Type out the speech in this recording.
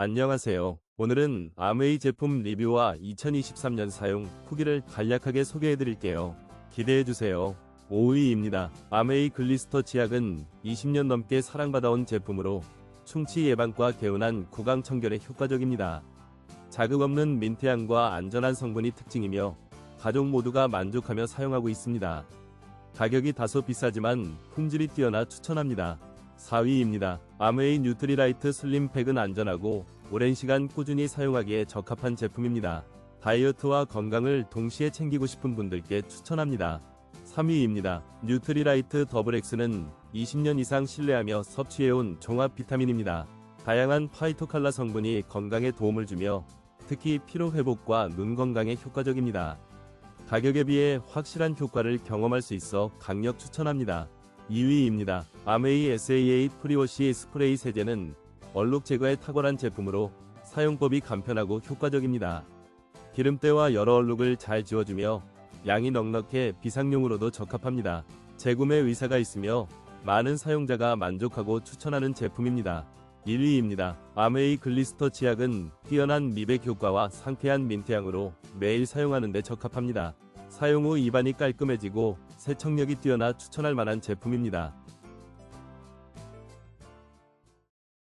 안녕하세요. 오늘은 아메이 제품 리뷰와 2023년 사용 후기를 간략하게 소개해 드릴게요. 기대해 주세요. 5위입니다. 아메이 글리스터 치약은 20년 넘게 사랑받아온 제품으로 충치 예방과 개운한 구강 청결에 효과적입니다. 자극 없는 민트향과 안전한 성분이 특징이며 가족 모두가 만족하며 사용하고 있습니다. 가격이 다소 비싸지만 품질이 뛰어나 추천합니다. 4위입니다. 아메이 뉴트리라이트 슬림팩은 안전하고 오랜 시간 꾸준히 사용하기에 적합한 제품입니다. 다이어트와 건강을 동시에 챙기고 싶은 분들께 추천합니다. 3위입니다. 뉴트리라이트 더블엑스는 20년 이상 신뢰하며 섭취해온 종합 비타민입니다. 다양한 파이토칼라 성분이 건강에 도움을 주며 특히 피로 회복과 눈 건강에 효과적입니다. 가격에 비해 확실한 효과를 경험할 수 있어 강력 추천합니다. 2위입니다. 아메이 SAA 프리워시 스프레이 세제는 얼룩 제거에 탁월한 제품으로 사용법이 간편하고 효과적입니다. 기름때와 여러 얼룩을 잘 지워주며 양이 넉넉해 비상용으로도 적합합니다. 재구매 의사가 있으며 많은 사용자가 만족하고 추천하는 제품입니다. 1위입니다. 아메이 글리스터 치약은 뛰어난 미백 효과와 상쾌한 민트향으로 매일 사용하는 데 적합합니다. 사용 후 입안이 깔끔해지고 세척력이 뛰어나 추천할 만한 제품입니다.